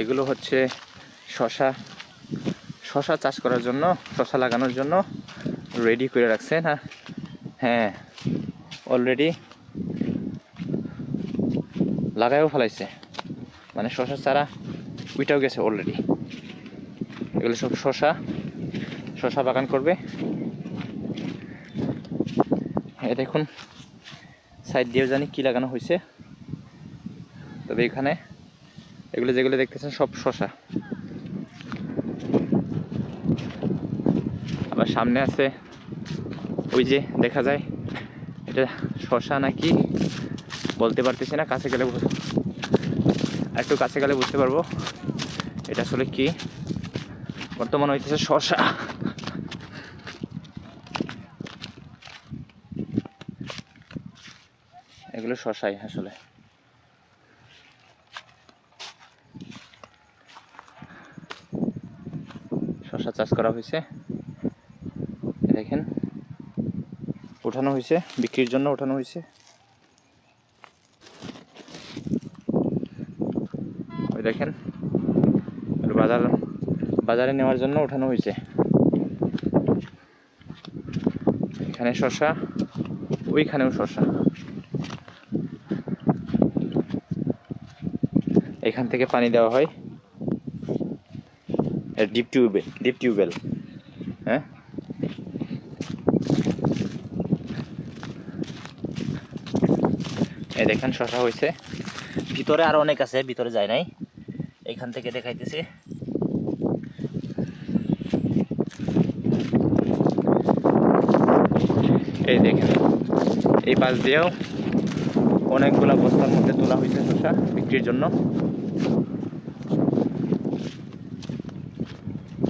এগুলো হচ্ছে শশা শশা চাষ করার জন্য, শশা লাগানোর জন্য রেডি করে রাখছে না হ্যাঁ অলরেডি লাগাইও ফেলাইছে। মানে শশা চারা উইটাও গেছে অলরেডি এগুলো সব শশা শশা বাগান করবে। এই দেখুন সাইড দিয়েও জানি কি লাগানো হয়েছে। তবে এখানে এগুলো যেগুলো দেখতেছেন সব শশা আবার সামনে আছে ওই যে দেখা যায়, এটা শশা নাকি বলতে পারতেছি না, কাছে গেলে একটু কাছে গেলে বুঝতে পারব এটা আসলে কি। বর্তমান হইতেছে শশা এগুলো শশাই আসলে। শশা চাষ করা হয়েছে। দেখেন, উঠানো হয়েছে, বিক্রির জন্য উঠানো হয়েছে। ওই দেখেন বাজার, বাজারে নেওয়ার জন্য উঠানো হয়েছে। এখানে শশা ওইখানেও শশা এখান থেকে পানি দেওয়া হয়। ডিপ টিউবেল ডিপ টিউবওয়েল হ্যাঁ? এই দেখেন, শশা হয়েছে। ভিতরে আরও অনেক আছে, ভিতরে যায় নাই। এখান থেকে দেখাইতেছি। এই দেখেন, এই পাশ দিয়েও অনেকগুলা বস্তার মধ্যে তোলা হয়েছে শসা বিক্রির জন্য।